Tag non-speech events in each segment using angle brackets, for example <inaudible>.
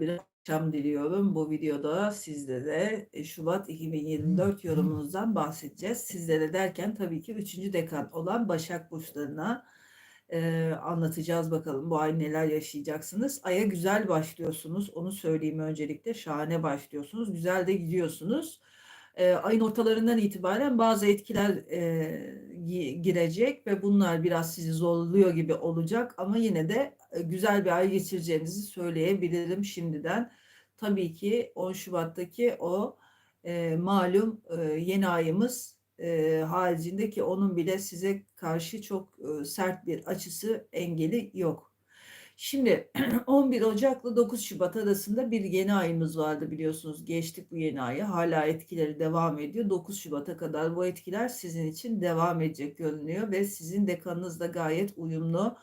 bir akşam diliyorum. Bu videoda sizlere e, Şubat 2024 yorumunuzdan bahsedeceğiz. Sizlere derken tabii ki 3. dekan olan Başak Burçlarına e, anlatacağız bakalım bu ay neler yaşayacaksınız. Aya güzel başlıyorsunuz. Onu söyleyeyim öncelikle. Şahane başlıyorsunuz. Güzel de gidiyorsunuz. E, ayın ortalarından itibaren bazı etkiler e, girecek ve bunlar biraz sizi zorluyor gibi olacak ama yine de güzel bir ay geçireceğinizi söyleyebilirim şimdiden. Tabii ki 10 Şubat'taki o e, malum e, yeni ayımız e, haricinde ki onun bile size karşı çok e, sert bir açısı engeli yok. Şimdi <clears throat> 11 Ocak'la 9 Şubat arasında bir yeni ayımız vardı biliyorsunuz. Geçtik bu yeni ayı. Hala etkileri devam ediyor. 9 Şubat'a kadar bu etkiler sizin için devam edecek görünüyor ve sizin dekanınızda gayet uyumlu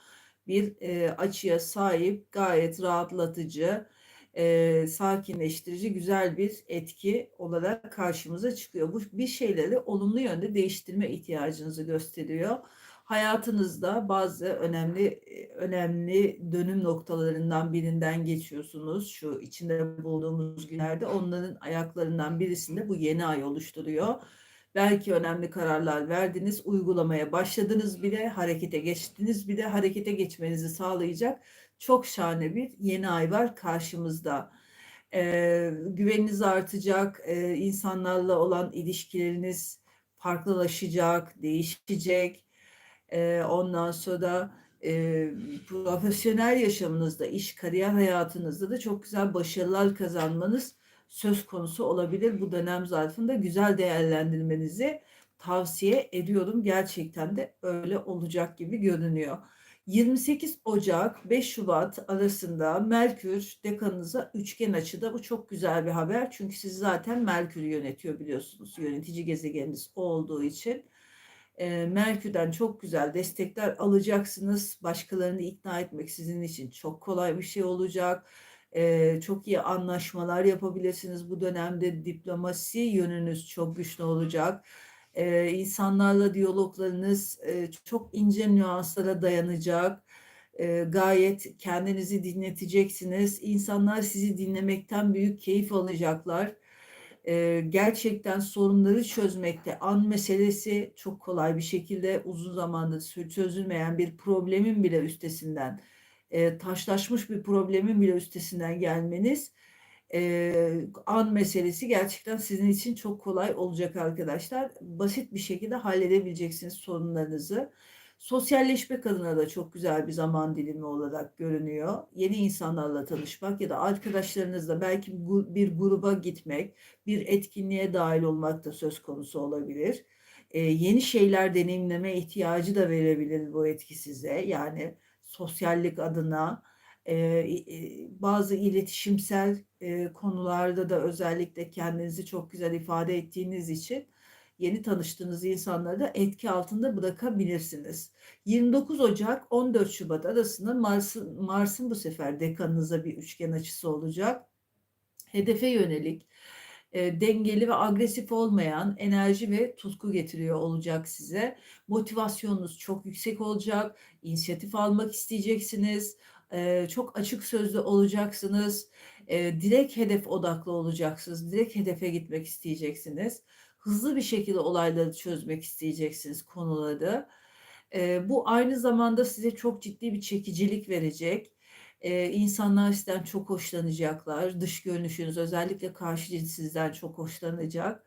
bir e, açıya sahip, gayet rahatlatıcı, e, sakinleştirici güzel bir etki olarak karşımıza çıkıyor. Bu bir şeyleri olumlu yönde değiştirme ihtiyacınızı gösteriyor. Hayatınızda bazı önemli önemli dönüm noktalarından birinden geçiyorsunuz. Şu içinde bulunduğumuz günlerde onların ayaklarından birisinde bu yeni ay oluşturuyor. Belki önemli kararlar verdiniz, uygulamaya başladınız bile, harekete geçtiniz bile, harekete geçmenizi sağlayacak çok şahane bir yeni ay var karşımızda. Ee, güveniniz artacak, ee, insanlarla olan ilişkileriniz farklılaşacak, değişecek. Ee, ondan sonra e, profesyonel yaşamınızda, iş, kariyer hayatınızda da çok güzel başarılar kazanmanız söz konusu olabilir. Bu dönem zarfında güzel değerlendirmenizi tavsiye ediyorum. Gerçekten de öyle olacak gibi görünüyor. 28 Ocak 5 Şubat arasında Merkür dekanınıza üçgen açıda bu çok güzel bir haber. Çünkü siz zaten Merkür yönetiyor biliyorsunuz. Yönetici gezegeniniz olduğu için. E, Merkür'den çok güzel destekler alacaksınız. Başkalarını ikna etmek sizin için çok kolay bir şey olacak. Çok iyi anlaşmalar yapabilirsiniz bu dönemde. Diplomasi yönünüz çok güçlü olacak insanlarla diyaloglarınız çok ince nüanslara dayanacak. Gayet kendinizi dinleteceksiniz. İnsanlar sizi dinlemekten büyük keyif alacaklar. Gerçekten sorunları çözmekte an meselesi çok kolay bir şekilde uzun zamandır çözülmeyen bir problemin bile üstesinden e, taşlaşmış bir problemin bile üstesinden gelmeniz e, an meselesi gerçekten sizin için çok kolay olacak arkadaşlar. Basit bir şekilde halledebileceksiniz sorunlarınızı. Sosyalleşmek adına da çok güzel bir zaman dilimi olarak görünüyor. Yeni insanlarla tanışmak ya da arkadaşlarınızla belki bir gruba gitmek, bir etkinliğe dahil olmak da söz konusu olabilir. Ee, yeni şeyler deneyimleme ihtiyacı da verebilir bu etki size. Yani sosyallik adına, e, bazı iletişimsel e, konularda da özellikle kendinizi çok güzel ifade ettiğiniz için yeni tanıştığınız insanları da etki altında bırakabilirsiniz. 29 Ocak 14 Şubat arasında Mars'ın Mars'ın bu sefer dekanınıza bir üçgen açısı olacak. Hedefe yönelik e, dengeli ve agresif olmayan enerji ve tutku getiriyor olacak size. Motivasyonunuz çok yüksek olacak. İnisiyatif almak isteyeceksiniz çok açık sözlü olacaksınız. direkt hedef odaklı olacaksınız. Direkt hedefe gitmek isteyeceksiniz. Hızlı bir şekilde olayları çözmek isteyeceksiniz konuları. bu aynı zamanda size çok ciddi bir çekicilik verecek. Ee, insanlar sizden çok hoşlanacaklar. Dış görünüşünüz özellikle karşı cins sizden çok hoşlanacak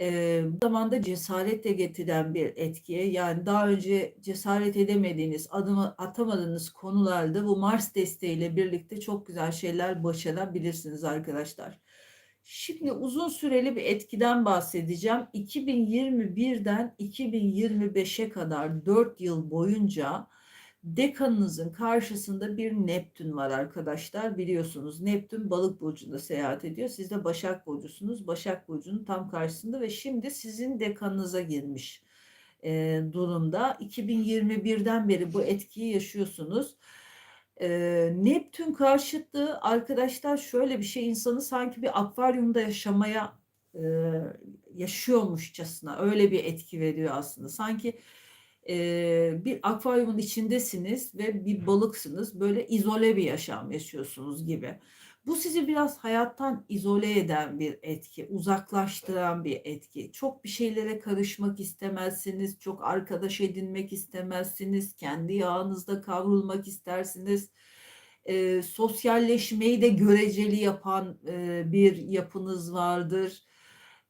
e, bu zamanda cesaretle getiren bir etkiye yani daha önce cesaret edemediğiniz, adımı atamadığınız konularda bu Mars desteğiyle birlikte çok güzel şeyler başarabilirsiniz arkadaşlar. Şimdi uzun süreli bir etkiden bahsedeceğim. 2021'den 2025'e kadar 4 yıl boyunca Dekanınızın karşısında bir Neptün var arkadaşlar. Biliyorsunuz Neptün balık burcunda seyahat ediyor. Siz de Başak burcusunuz. Başak burcunun tam karşısında ve şimdi sizin dekanınıza girmiş e, durumda. 2021'den beri bu etkiyi yaşıyorsunuz. E, Neptün karşıtlığı arkadaşlar şöyle bir şey insanı sanki bir akvaryumda yaşamaya e, yaşıyormuşçasına öyle bir etki veriyor aslında. Sanki e, bir akvaryumun içindesiniz ve bir balıksınız. Böyle izole bir yaşam yaşıyorsunuz gibi. Bu sizi biraz hayattan izole eden bir etki, uzaklaştıran bir etki. Çok bir şeylere karışmak istemezsiniz, çok arkadaş edinmek istemezsiniz, kendi yağınızda kavrulmak istersiniz. Eee, sosyalleşmeyi de göreceli yapan, eee, bir yapınız vardır.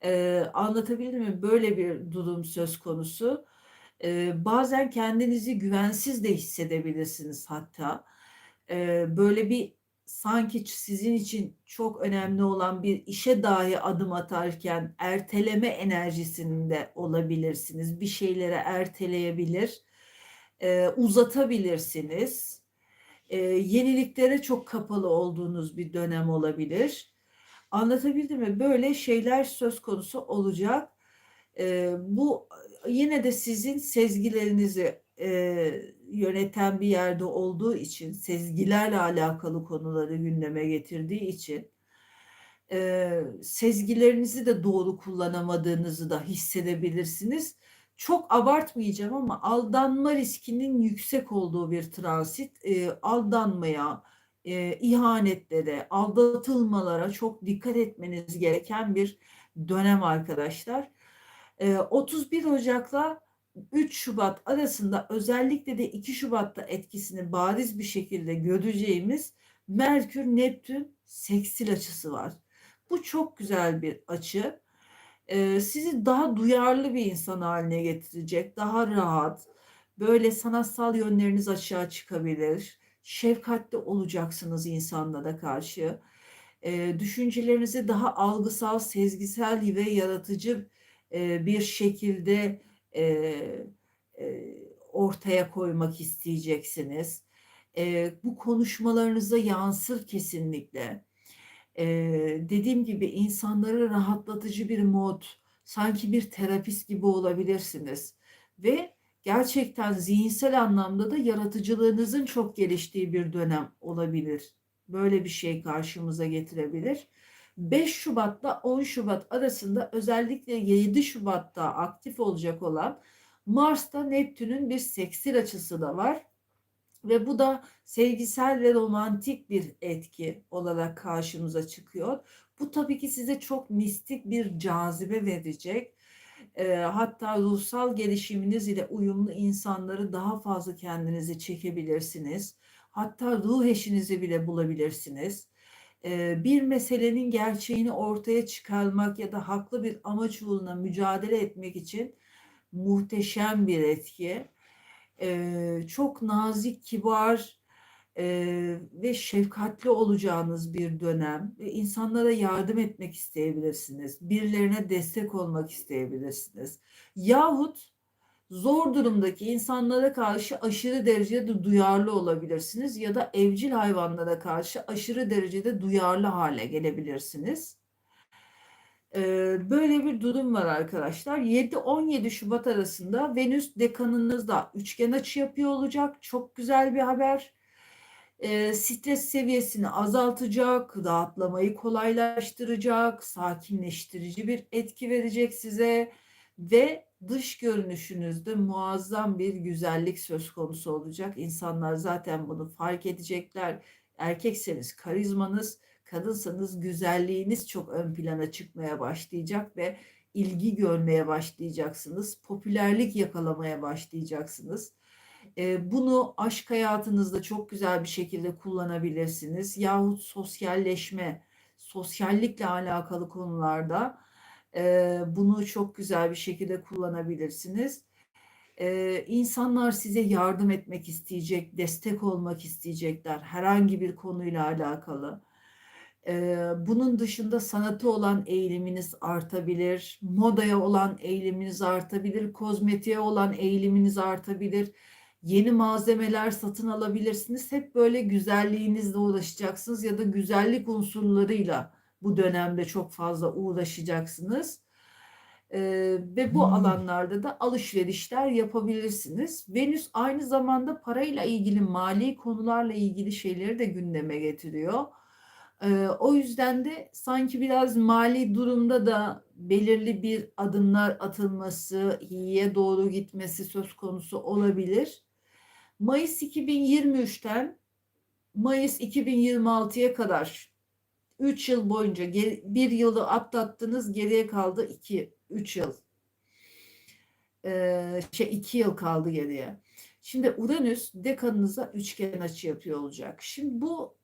Eee, anlatabildim mi? Böyle bir durum söz konusu. Eee, bazen kendinizi güvensiz de hissedebilirsiniz hatta. Eee, böyle bir sanki sizin için çok önemli olan bir işe dahi adım atarken erteleme enerjisinde olabilirsiniz. Bir şeyleri erteleyebilir, eee, uzatabilirsiniz. Eee, yeniliklere çok kapalı olduğunuz bir dönem olabilir. Anlatabildim mi? Böyle şeyler söz konusu olacak. Eee, bu yine de sizin sezgilerinizi, eee, yöneten bir yerde olduğu için, sezgilerle alakalı konuları gündeme getirdiği için, eee, sezgilerinizi de doğru kullanamadığınızı da hissedebilirsiniz. Çok abartmayacağım ama aldanma riskinin yüksek olduğu bir transit, eee, aldanmaya, eee, ihanetlere, aldatılmalara çok dikkat etmeniz gereken bir dönem arkadaşlar. Eee, 31 Ocak'la 3 Şubat arasında özellikle de 2 Şubat'ta etkisini bariz bir şekilde göreceğimiz Merkür Neptün seksil açısı var. Bu çok güzel bir açı. Eee, sizi daha duyarlı bir insan haline getirecek, daha rahat, böyle sanatsal yönleriniz açığa çıkabilir, şefkatli olacaksınız insanlara karşı. Eee, düşüncelerinizi daha algısal, sezgisel ve yaratıcı, bir şekilde, ortaya koymak isteyeceksiniz. Bu konuşmalarınıza yansır kesinlikle. Dediğim gibi insanları rahatlatıcı bir mod, sanki bir terapist gibi olabilirsiniz ve gerçekten zihinsel anlamda da yaratıcılığınızın çok geliştiği bir dönem olabilir. Böyle bir şey karşımıza getirebilir. 5 Şubat'la 10 Şubat arasında özellikle 7 Şubat'ta aktif olacak olan Mars'ta Neptün'ün bir seksil açısı da var. Ve bu da sevgisel ve romantik bir etki olarak karşımıza çıkıyor. Bu tabii ki size çok mistik bir cazibe verecek. Eee, hatta ruhsal gelişiminiz ile uyumlu insanları daha fazla kendinize çekebilirsiniz. Hatta ruh eşinizi bile bulabilirsiniz. Bir meselenin gerçeğini ortaya çıkarmak ya da haklı bir amaç uğruna mücadele etmek için muhteşem bir etki. Çok nazik, kibar, ve şefkatli olacağınız bir dönem insanlara yardım etmek isteyebilirsiniz. Birilerine destek olmak isteyebilirsiniz. Yahut zor durumdaki insanlara karşı aşırı derecede duyarlı olabilirsiniz ya da evcil hayvanlara karşı aşırı derecede duyarlı hale gelebilirsiniz. Eee, böyle bir durum var arkadaşlar. 7-17 Şubat arasında Venüs dekanınızda üçgen açı yapıyor olacak. Çok güzel bir haber. Eee, stres seviyesini azaltacak, rahatlamayı kolaylaştıracak, sakinleştirici bir etki verecek size ve dış görünüşünüzde muazzam bir güzellik söz konusu olacak. İnsanlar zaten bunu fark edecekler. Erkekseniz karizmanız, kadınsanız güzelliğiniz çok ön plana çıkmaya başlayacak ve ilgi görmeye başlayacaksınız. Popülerlik yakalamaya başlayacaksınız. Eee, bunu aşk hayatınızda çok güzel bir şekilde kullanabilirsiniz. Yahut sosyalleşme, sosyallikle alakalı konularda bunu çok güzel bir şekilde kullanabilirsiniz. Eee, insanlar size yardım etmek isteyecek, destek olmak isteyecekler herhangi bir konuyla alakalı. Bunun dışında sanatı olan eğiliminiz artabilir, modaya olan eğiliminiz artabilir, kozmetiğe olan eğiliminiz artabilir. Yeni malzemeler satın alabilirsiniz. Hep böyle güzelliğinizle uğraşacaksınız ya da güzellik unsurlarıyla bu dönemde çok fazla uğraşacaksınız. Eee, ve bu Hımm. alanlarda da alışverişler yapabilirsiniz. Venüs aynı zamanda parayla ilgili, mali konularla ilgili şeyleri de gündeme getiriyor. Eee, o yüzden de sanki biraz mali durumda da belirli bir adımlar atılması, iyiye doğru gitmesi söz konusu olabilir. Mayıs 2023'ten Mayıs 2026'ya kadar 3 yıl boyunca bir yılı atlattınız geriye kaldı 2 3 yıl. Ee, şey 2 yıl kaldı geriye. Şimdi Uranüs dekanınıza üçgen açı yapıyor olacak. Şimdi bu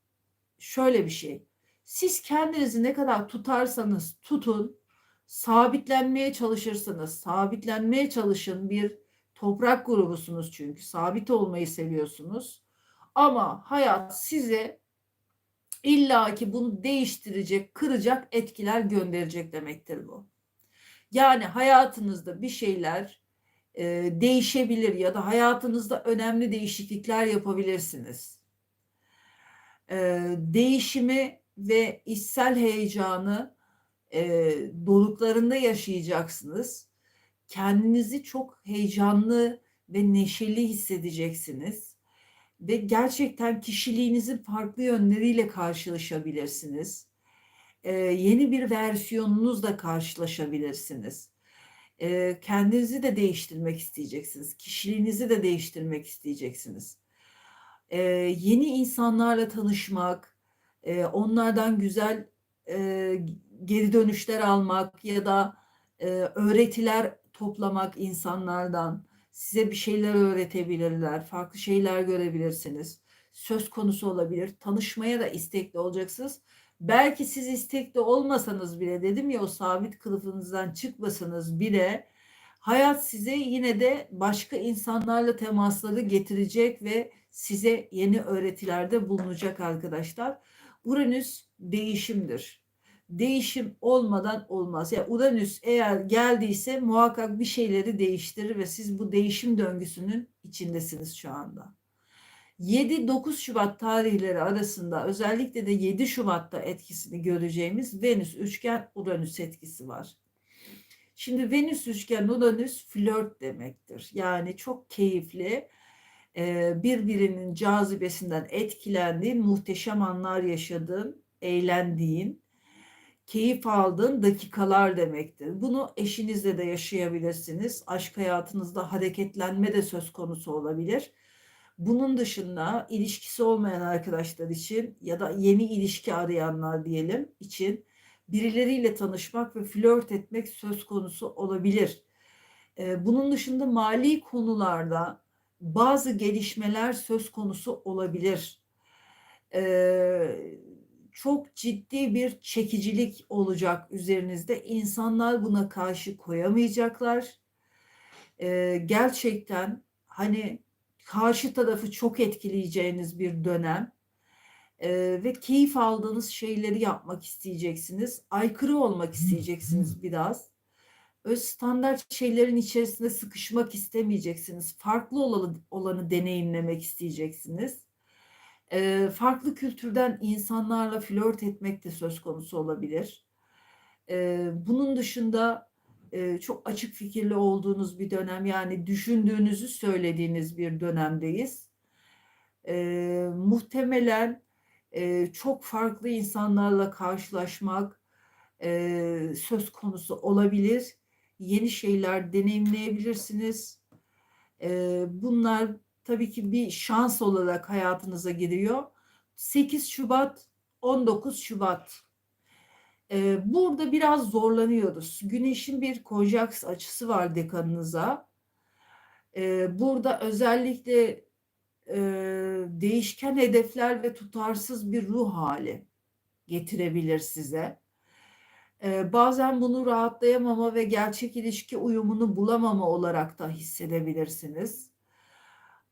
şöyle bir şey. Siz kendinizi ne kadar tutarsanız tutun, sabitlenmeye çalışırsanız, sabitlenmeye çalışın bir toprak grubusunuz çünkü sabit olmayı seviyorsunuz. Ama hayat size illaki bunu değiştirecek, kıracak etkiler gönderecek demektir bu. Yani hayatınızda bir şeyler e, değişebilir ya da hayatınızda önemli değişiklikler yapabilirsiniz. E, değişimi ve içsel heyecanı e, doruklarında yaşayacaksınız. Kendinizi çok heyecanlı ve neşeli hissedeceksiniz. Ve gerçekten kişiliğinizin farklı yönleriyle karşılaşabilirsiniz. E, yeni bir versiyonunuzla karşılaşabilirsiniz. E, kendinizi de değiştirmek isteyeceksiniz. Kişiliğinizi de değiştirmek isteyeceksiniz. E, yeni insanlarla tanışmak, e, onlardan güzel e, geri dönüşler almak ya da e, öğretiler toplamak insanlardan size bir şeyler öğretebilirler, farklı şeyler görebilirsiniz. Söz konusu olabilir. Tanışmaya da istekli olacaksınız. Belki siz istekli olmasanız bile dedim ya o sabit kılıfınızdan çıkmasanız bile hayat size yine de başka insanlarla temasları getirecek ve size yeni öğretilerde bulunacak arkadaşlar. Uranüs değişimdir. Değişim olmadan olmaz. Yani Uranüs eğer geldiyse muhakkak bir şeyleri değiştirir ve siz bu değişim döngüsünün içindesiniz şu anda. 7-9 Şubat tarihleri arasında özellikle de 7 Şubat'ta etkisini göreceğimiz Venüs üçgen Uranüs etkisi var. Şimdi Venüs üçgen Uranüs flört demektir. Yani çok keyifli, birbirinin cazibesinden etkilendiğin, muhteşem anlar yaşadığın, eğlendiğin, keyif aldığın dakikalar demektir. Bunu eşinizle de yaşayabilirsiniz. Aşk hayatınızda hareketlenme de söz konusu olabilir. Bunun dışında ilişkisi olmayan arkadaşlar için ya da yeni ilişki arayanlar diyelim için birileriyle tanışmak ve flört etmek söz konusu olabilir. Bunun dışında mali konularda bazı gelişmeler söz konusu olabilir. Çok ciddi bir çekicilik olacak üzerinizde. İnsanlar buna karşı koyamayacaklar. Gerçekten hani karşı tarafı çok etkileyeceğiniz bir dönem ee, ve keyif aldığınız şeyleri yapmak isteyeceksiniz. Aykırı olmak isteyeceksiniz biraz. Öz standart şeylerin içerisinde sıkışmak istemeyeceksiniz. Farklı olanı, olanı deneyimlemek isteyeceksiniz. Ee, farklı kültürden insanlarla flört etmek de söz konusu olabilir. Ee, bunun dışında e, çok açık fikirli olduğunuz bir dönem yani düşündüğünüzü söylediğiniz bir dönemdeyiz. E, muhtemelen e, çok farklı insanlarla karşılaşmak e, söz konusu olabilir. Yeni şeyler deneyimleyebilirsiniz. E, bunlar tabii ki bir şans olarak hayatınıza giriyor. 8 Şubat, 19 Şubat ee, burada biraz zorlanıyoruz. Güneşin bir konjaks açısı var dekanınıza. Ee, burada özellikle e, değişken hedefler ve tutarsız bir ruh hali getirebilir size. Ee, bazen bunu rahatlayamama ve gerçek ilişki uyumunu bulamama olarak da hissedebilirsiniz.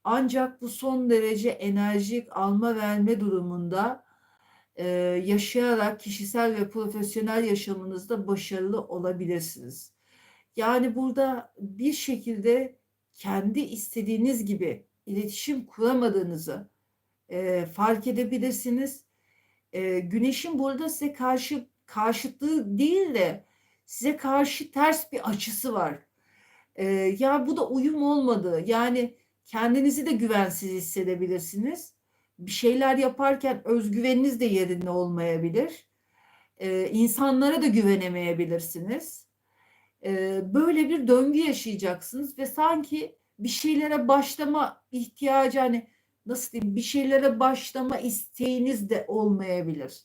Ancak bu son derece enerjik alma verme durumunda e, yaşayarak kişisel ve profesyonel yaşamınızda başarılı olabilirsiniz. Yani burada bir şekilde kendi istediğiniz gibi iletişim kuramadığınızı e, fark edebilirsiniz. E, güneşin burada size karşı karşıtlığı değil de size karşı ters bir açısı var. E, ya bu da uyum olmadı. Yani kendinizi de güvensiz hissedebilirsiniz bir şeyler yaparken özgüveniniz de yerinde olmayabilir. Ee, insanlara da güvenemeyebilirsiniz. Ee, böyle bir döngü yaşayacaksınız ve sanki bir şeylere başlama ihtiyacı hani nasıl diyeyim bir şeylere başlama isteğiniz de olmayabilir.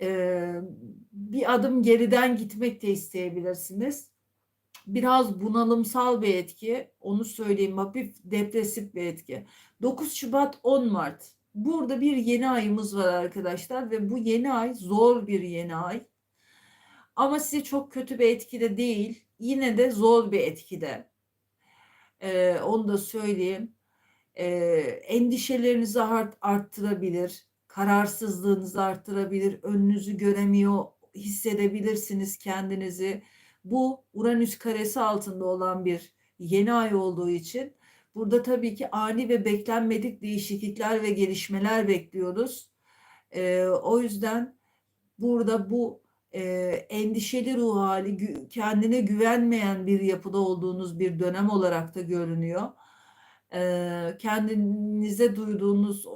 Eee, bir adım geriden gitmek de isteyebilirsiniz. Biraz bunalımsal bir etki. Onu söyleyeyim. Hafif depresif bir etki. 9 Şubat 10 Mart. Burada bir yeni ayımız var arkadaşlar ve bu yeni ay zor bir yeni ay. Ama size çok kötü bir etkide değil. Yine de zor bir etkide. Eee, onu da söyleyeyim. Eee, endişelerinizi art arttırabilir, kararsızlığınızı arttırabilir, önünüzü göremiyor hissedebilirsiniz kendinizi. Bu Uranüs karesi altında olan bir yeni ay olduğu için burada tabii ki ani ve beklenmedik değişiklikler ve gelişmeler bekliyoruz. Eee, o yüzden burada bu eee, endişeli ruh hali, gü- kendine güvenmeyen bir yapıda olduğunuz bir dönem olarak da görünüyor. Eee, kendinize duyduğunuz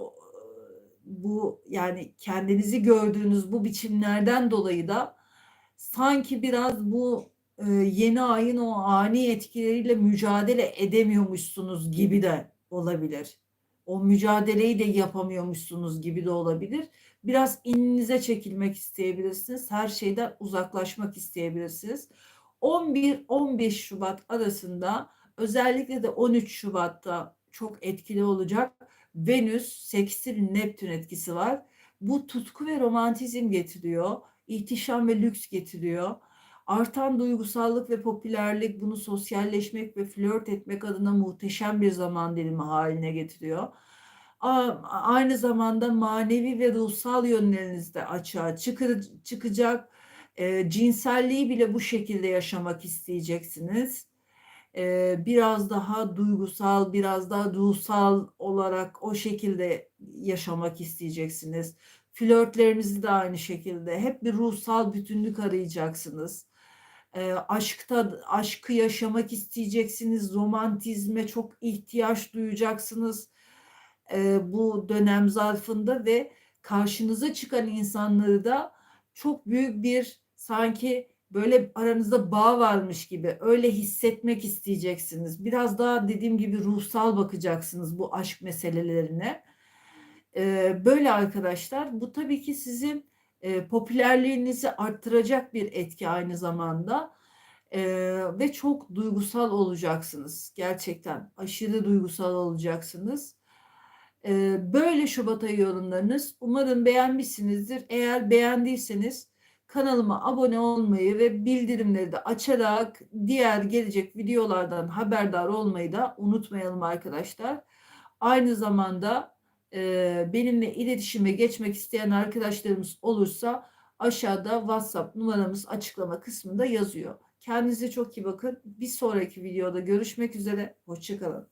bu yani kendinizi gördüğünüz bu biçimlerden dolayı da sanki biraz bu e, yeni ayın o ani etkileriyle mücadele edemiyormuşsunuz gibi de olabilir. O mücadeleyi de yapamıyormuşsunuz gibi de olabilir. Biraz ininize çekilmek isteyebilirsiniz. Her şeyden uzaklaşmak isteyebilirsiniz. 11-15 Şubat arasında özellikle de 13 Şubat'ta çok etkili olacak. Venüs, Sekstil, Neptün etkisi var. Bu tutku ve romantizm getiriyor. İhtişam ve lüks getiriyor. Artan duygusallık ve popülerlik bunu sosyalleşmek ve flört etmek adına muhteşem bir zaman dilimi haline getiriyor. Aynı zamanda manevi ve ruhsal yönleriniz de açığa çıkacak. E, cinselliği bile bu şekilde yaşamak isteyeceksiniz. E, biraz daha duygusal, biraz daha ruhsal olarak o şekilde yaşamak isteyeceksiniz. Flörtlerinizi de aynı şekilde. Hep bir ruhsal bütünlük arayacaksınız. E, aşkta aşkı yaşamak isteyeceksiniz. Romantizme çok ihtiyaç duyacaksınız. E, bu dönem zarfında ve karşınıza çıkan insanları da çok büyük bir sanki böyle aranızda bağ varmış gibi öyle hissetmek isteyeceksiniz. Biraz daha dediğim gibi ruhsal bakacaksınız bu aşk meselelerine. Ee, böyle arkadaşlar bu tabii ki sizin e, popülerliğinizi arttıracak bir etki aynı zamanda. Ee, ve çok duygusal olacaksınız. Gerçekten aşırı duygusal olacaksınız. Ee, böyle Şubat ayı yorumlarınız. Umarım beğenmişsinizdir. Eğer beğendiyseniz kanalıma abone olmayı ve bildirimleri de açarak diğer gelecek videolardan haberdar olmayı da unutmayalım arkadaşlar. Aynı zamanda e, benimle iletişime geçmek isteyen arkadaşlarımız olursa aşağıda WhatsApp numaramız açıklama kısmında yazıyor. Kendinize çok iyi bakın. Bir sonraki videoda görüşmek üzere. Hoşçakalın.